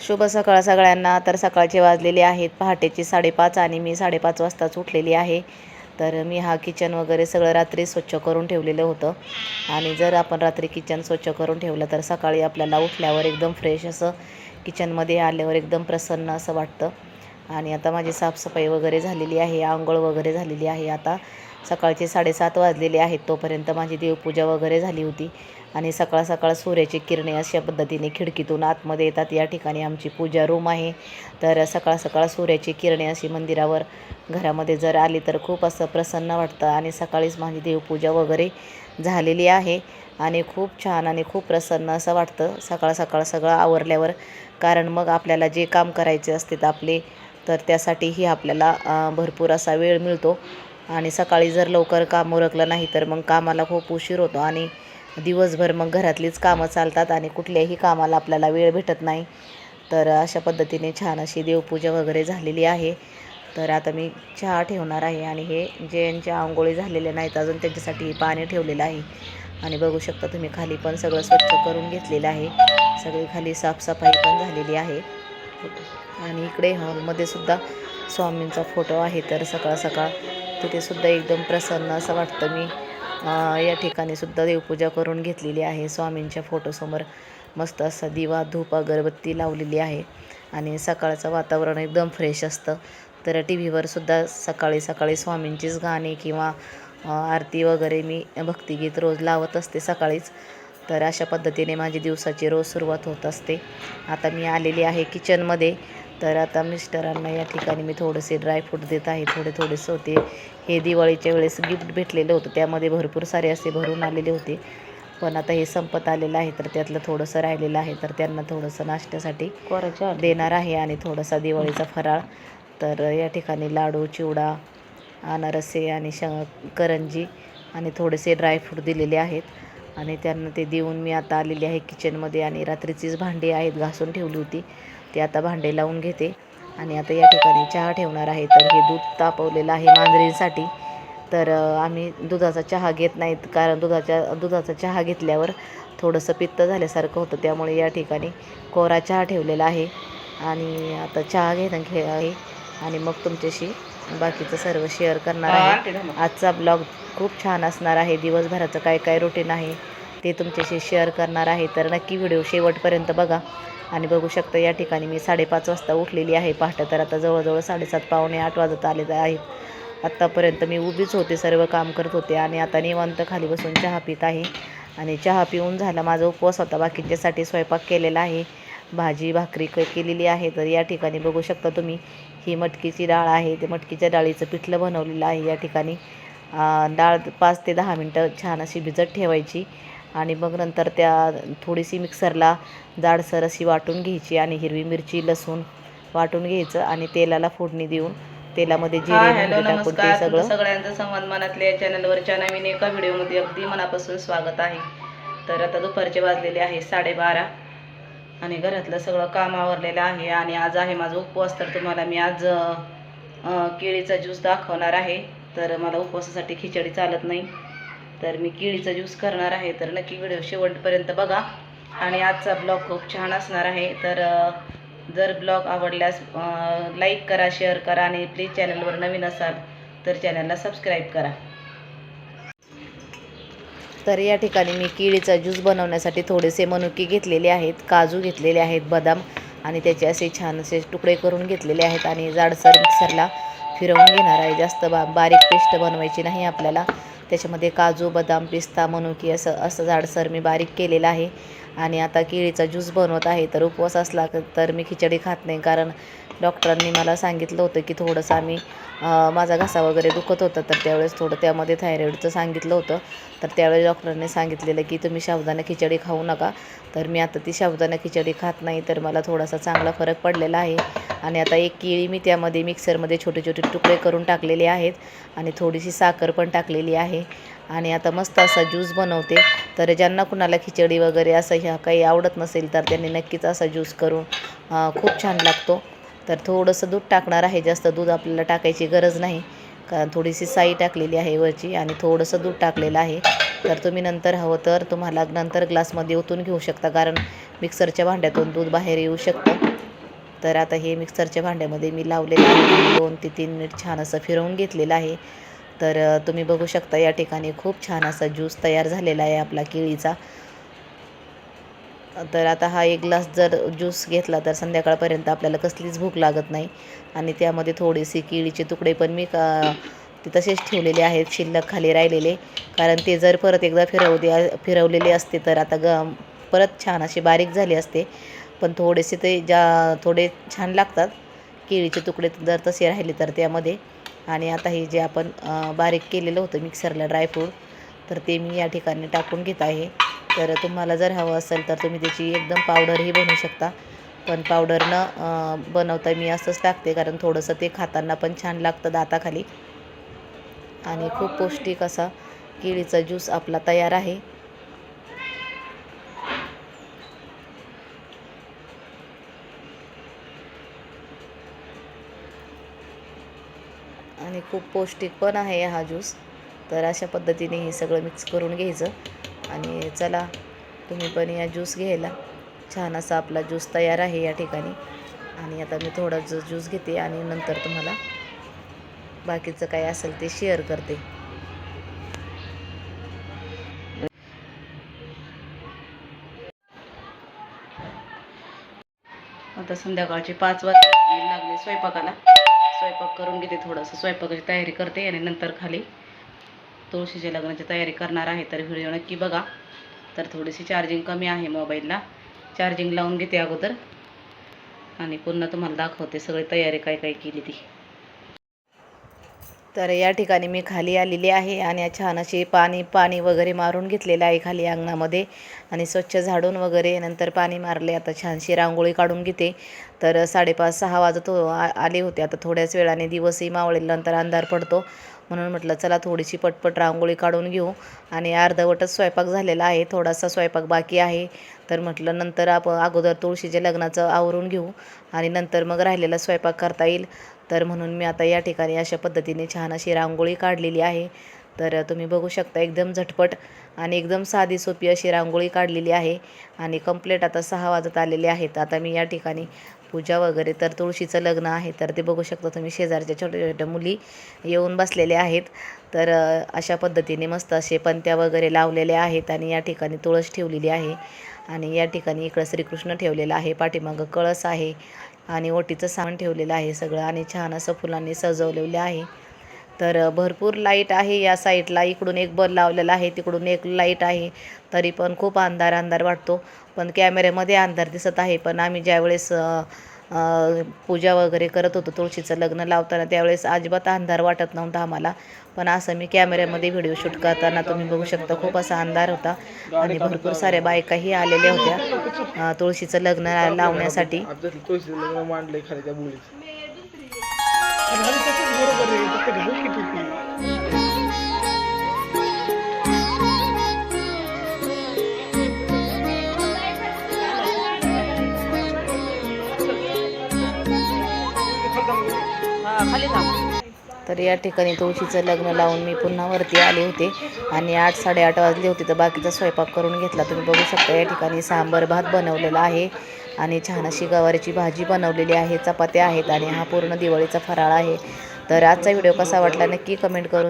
शुभ सकाळ सगळ्यांना. तर सकाळचे वाजलेले आहेत पहाटेची साडेपाच आणि मी साडेपाच वाजताच उठलेली आहे. तर मी हा किचन वगैरे सगळं रात्री स्वच्छ करून ठेवलेलं होतं. आणि जर आपण रात्री किचन स्वच्छ करून ठेवलं तर सकाळी आपल्याला उठल्यावर एकदम फ्रेश असं किचनमध्ये आल्यावर एकदम प्रसन्न असं वाटतं. आणि आता माझी साफसफाई वगैरे झालेली आहे आंघोळ वगैरे झालेली आहे. आता सकाळचे साडेसात वाजलेले आहेत तोपर्यंत माझी देवपूजा वगैरे झाली होती. आणि सकाळ सकाळ सूर्याची किरणे अशा पद्धतीने खिडकीतून आतमध्ये येतात. या ठिकाणी आमची पूजा रूम आहे. तर सकाळ सकाळ सूर्याची किरणे अशी मंदिरावर घरामध्ये जर आली तर खूप असं प्रसन्न वाटतं. आणि सकाळीच माझी देवपूजा वगैरे झालेली आहे. आणि खूप छान आणि खूप प्रसन्न असं वाटतं. सकाळ सकाळ सगळं आवरल्यावर कारण मग आपल्याला जे काम करायचे असते आपले तर त्यासाठीही आपल्याला भरपूर असा वेळ मिळतो. आणि सकाळी जर लवकर काम उरकलं नाही तर मग कामाला खूप उशीर होतो आणि दिवसभर मग घरातलीच कामं चालतात आणि कुठल्याही कामाला आपल्याला वेळ भेटत नाही. तर अशा पद्धतीने छान अशी देवपूजा वगैरे झालेली आहे. तर आता मी चहा ठेवणार आहे आणि हे जे यांच्या आंघोळी झालेल्या नाहीत अजून त्यांच्यासाठी पाणी ठेवलेलं आहे. आणि बघू शकता तुम्ही खाली पण सगळं स्वच्छ करून घेतलेलं आहे. सगळी खाली साफसफाई पण झालेली आहे. आणि इकडे हॉलमध्ये सुद्धा स्वामींचा फोटो आहे तर सकाळ सकाळ तिथेसुद्धा एकदम प्रसन्न असं वाटतं. मी या ठिकाणी सुद्धा देवपूजा करून घेतलेली आहे. स्वामींच्या फोटोसमोर मस्त असा दिवा धूप अगरबत्ती लावलेली आहे आणि सकाळचं वातावरण एकदम फ्रेश असतं. तर टी व्हीवर सुद्धा सकाळी सकाळी स्वामींचीच गाणी किंवा आरती वगैरे मी भक्तिगीत रोज लावत असते सकाळीच. तर अशा पद्धतीने माझी दिवसाची रोज सुरुवात होत असते. आता मी आलेली आहे किचनमध्ये तर आता मिस्टरांना या ठिकाणी मी थोडेसे ड्रायफ्रूट देत आहे थोडे थोडेसे होते. हे दिवाळीच्या वेळेस गिफ्ट भेटलेलं होतं त्यामध्ये भरपूर सारे असे भरून आलेले होते. पण आता हे संपत आलेलं आहे तर त्यातलं थोडंसं राहिलेलं आहे तर त्यांना थोडंसं नाश्त्यासाठी देणार आहे आणि थोडासा दिवाळीचा फराळ. तर या ठिकाणी लाडू चिवडा अनारसे आणि श करंजी आणि थोडेसे ड्रायफ्रूट दिलेले आहेत. आणि त्यांना ते देऊन मी आता आलेली आहे किचनमध्ये आणि रात्रीचीच भांडी आहेत घासून ठेवली होती. ते आता भांडे लावून घेते. आणि आता या ठिकाणी चहा ठेवणार आहे. तर हे दूध तापवलेलं आहे मांजरींसाठी. तर आम्ही दुधाचा चहा घेत नाहीत. कारण दुधाच्या दुधाचा चहा घेतल्यावर थोडंसं पित्त झाल्यासारखं होतं. त्यामुळे या ठिकाणी कोरा चहा ठेवलेला आहे. आणि आता चहा घेणं घे आहे. आणि मग तुमच्याशी बाकीचं सर्व शेअर करणार आहे. आजचा ब्लॉग खूप छान असणार आहे. दिवसभराचं काय काय रुटीन आहे ते तुमच्याशी शेअर करणार आहे. तर नक्की व्हिडिओ शेवटपर्यंत बघा. आणि बघू शकता या ठिकाणी मी साडेपाच वाजता उठलेली आहे. पहाटे तर आता जवळजवळ साडेसात पावणे आठ वाजत आले आहेत. आत्तापर्यंत मी उभीच होते सर्व काम करत होते आणि आता निवांत खाली बसून चहा पित आहे. आणि चहा पिऊन झाला माझा उपवास होता. बाकीच्यासाठी स्वयंपाक केलेला आहे. भाजी भाकरी क केलेली आहे. तर या ठिकाणी बघू शकता तुम्ही ही मटकीची डाळ आहे. ते मटकीच्या डाळीचं पिठलं बनवलेलं आहे. या ठिकाणी डाळ पाच ते दहा मिनटं छान अशी भिजत ठेवायची. आणि मग नंतर त्या थोडीशी मिक्सरला जाडसर अशी वाटून घ्यायची आणि हिरवी मिरची लसूण वाटून घ्यायचं आणि तेलाला फोडणी देऊन तेलामध्ये जिरे हॅलो नमस्कार. सगळं सगळ्यांचं संवाद मनातल्या या चॅनलवरच्या नवीन एका व्हिडिओमध्ये अगदी मनापासून स्वागत आहे. तर आता दुपारचे वाजलेले आहे साडेबारा आणि घरातलं सगळं काम आवरलेलं आहे आणि आज आहे माझा उपवास. तर तुम्हाला मी आज केळीचा ज्यूस दाखवणार आहे. तर मला उपवासासाठी खिचडी चालत नाही. तर मी केळीचा ज्यूस करणार आहे. तर नक्की व्हिडिओ शेवटपर्यंत बघा. आणि आजचा ब्लॉग खूप छान असणार आहे. तर जर ब्लॉग आवडल्यास लाईक करा शेअर करा आणि प्लीज चॅनलवर नवीन असाल तर चॅनलला सबस्क्राईब करा. तर या ठिकाणी मी केळीचा ज्यूस बनवण्यासाठी थोडेसे मनुके घेतलेले आहेत काजू घेतलेले आहेत बदाम आणि त्याचे असे छान असे तुकडे करून घेतलेले आहेत आणि जाडसर मिक्सरला फिरवून घेणार आहे. जास्त बा बारीक पेस्ट बनवायची नाही आपल्याला. त्याच्यामध्ये काजू बदाम पिस्ता मनुकी असं असं जाडसर मी बारीक केलेलं आहे. आणि आता केळीचा ज्यूस बनवत आहे. तर उपवास असला तर मी खिचडी खात नाही. कारण डॉक्टरांनी मला सांगितलं होतं की थोडंसं आम्ही माझा घसा वगैरे दुखत होता तर त्यावेळेस थोडं त्यामध्ये थायरॉईडचं सांगितलं होतं. तर त्यावेळेस डॉक्टरांनी सांगितलेलं की तुम्ही साबुदाणा खिचडी खाऊ नका. तर मी आता ती साबुदाणा खिचडी खात नाही तर मला थोडासा चांगला फरक पडलेला आहे. आणि आता एक केळी मी त्यामध्ये मिक्सरमध्ये छोटे छोटे तुकडे करून टाकलेले आहेत आणि थोडीशी साखर पण टाकलेली आहे. आणि आता मस्त असा ज्यूस बनवते. तर ज्यांना कुणाला खिचडी वगैरे असं ह्या काही आवडत नसेल तर त्यांनी नक्कीच असा ज्यूस करून खूप छान लागतो. तर थोडंसं दूध टाकणार आहे. जास्त दूध आपल्याला टाकायची गरज नाही. कारण थोडीशी साई टाकलेली आहे वरची आणि थोडंसं दूध टाकलेलं आहे. तर तुम्ही नंतर हवं तर तुम्हाला नंतर ग्लासमध्ये ओतून घेऊ शकता. कारण मिक्सरच्या भांड्यातून दूध बाहेर येऊ शकतं. तर आता हे मिक्सरच्या भांड्यामध्ये मी लावलेलं आहे. दोन ते तीन मिनिट छान असं फिरवून घेतलेलं आहे. तर तुम्ही बघू शकता या ठिकाणी खूप छान असा ज्यूस तयार झालेला आहे आपला केळीचा. तर आता हा एक ग्लास जर ज्यूस घेतला तर संध्याकाळपर्यंत आपल्याला कसलीच भूक लागत नाही. आणि त्यामध्ये थोडेसे केळीचे तुकडे पण मी का ते तसेच ठेवलेले आहेत शिल्लक खाली राहिलेले. कारण ते जर परत एकदा फिरवले फिरवलेले असते तर आता ग परत छान असे बारीक झाले असते. पण थोडेसे ते ज्या थोडे छान लागतात. केळीचे तुकडे जर तसे राहिले तर त्यामध्ये. आणि आता हे जे आपण बारीक केलेलं होतं मिक्सरला ड्रायफ्रूट तर ते मी या ठिकाणी टाकून घेत आहे. तर तुम्हाला जर हवं असेल तर तुम्ही त्याची एकदम पावडरही बनवू शकता. पण पावडरनं बनवता मी असंच टाकते कारण थोडंसं ते खाताना पण छान लागतं दाताखाली. आणि खूप पौष्टिक असा केळीचा ज्यूस आपला तयार आहे. आणि खूप पौष्टिक पण आहे हा ज्यूस. तर अशा पद्धतीने हे सगळं मिक्स करून घ्यायचं. आणि चला तुम्ही पण या ज्यूस घ्यायला. छान असा आपला ज्यूस तयार आहे या ठिकाणी. आणि आता मी थोडा ज ज्यूस घेते आणि नंतर तुम्हाला बाकीचं काय असेल ते शेअर करते. आता संध्याकाळचे पाच वाजता लागले स्वयंपाकाला. स्वयंपाक करून घेते थोडंसं. स्वयंपाकाची तयारी करते आणि नंतर खाली तुळशीच्या लग्नाची तयारी करणार आहे तर व्हिडिओ नक्की बघा. तर थोडीशी चार्जिंग कमी आहे मोबाईलला चार्जिंग लावून घेते अगोदर. आणि पुन्हा तुम्हाला दाखवते सगळी तयारी काय काय केली ती. तर या ठिकाणी मी खाली आलेली आहे आणि छान अशी पाणी पाणी वगैरे मारून घेतलेलं आहे खाली अंगणामध्ये. आणि स्वच्छ झाडून वगैरे नंतर पाणी मारले. आता छानशी रांगोळी काढून घेते. तर साडेपाच सहा वाजत हो आ- आले होते. आता थोड्याच वेळाने दिवसही मावळेला नंतर अंधार पडतो. म्हणून म्हटलं चला थोडीशी पटपट रांगोळी काढून घेऊ. आणि अर्धवटच स्वयंपाक झालेला आहे. थोडासा स्वयंपाक बाकी आहे. तर म्हटलं नंतर आपण अगोदर तुळशीच्या लग्नाचं आवरून घेऊ. आणि नंतर मग राहिलेला स्वयंपाक करता येईल. तर म्हणून मी आता या ठिकाणी अशा पद्धतीने छान अशी रांगोळी काढलेली आहे. तर तुम्ही बघू शकता एकदम झटपट आणि एकदम साधी सोपी अशी रांगोळी काढलेली आहे आणि कंप्लेट आता सहा वाजत आलेले आहेत. आता मी या ठिकाणी पूजा वगैरे तर तुळशीचं लग्न आहे तर ते बघू शकता तुम्ही. शेजारच्या छोट्या छोट्या मुली येऊन बसलेल्या आहेत. तर अशा पद्धतीने मस्त असे पंत्या वगैरे लावलेल्या आहेत आणि या ठिकाणी तुळस ठेवलेली आहे. आणि या ठिकाणी इकडं श्रीकृष्ण ठेवलेला आहे. पाठीमागं कळस आहे आणि ओटीचं सामान ठेवलेलं आहे सगळं आणि छान असं फुलांनी सजवलेलं आहे. तर भरपूर लाइट आहे या साईडला. इकडून एक बल्ब लावलेला आहे तिकडून एक लाइट आहे. तरी पण खूप अंधार अंधार वाटतो. पण कॅमेऱ्यामध्ये अंधार दिसत आहे. पण आम्ही ज्यावेळेस पूजा वगैरे करत होतो तुळशीचं लग्न लावताना त्यावेळेस अजिबात अंधार वाटत नव्हता आम्हाला. पण असं मी कॅमेऱ्यामध्ये व्हिडिओ शूट करताना तुम्ही बघू शकता खूप असा अंधार होता. आणि भरपूर साऱ्या बायकाही आलेल्या होत्या तुळशीचं लग्न लावण्यासाठी. घाल बरोबर आहे फक्त घाल तर या ठिकाणी तुळशीचं लग्न लावून मी पुन्हा वरती आले होते आणि आठ साडेआठ वाजले होते तर बाकीचा स्वयंपाक करून घेतला. तुम्ही बघू शकता या ठिकाणी सांबर भात बनवलेला आहे. आणि छान अशी गवारीची भाजी बनवलेली आहे चपात्या आहेत आणि हा पूर्ण दिवाळीचा फराळ आहे. तर आजचा व्हिडिओ कसा वाटला नक्की कमेंट करून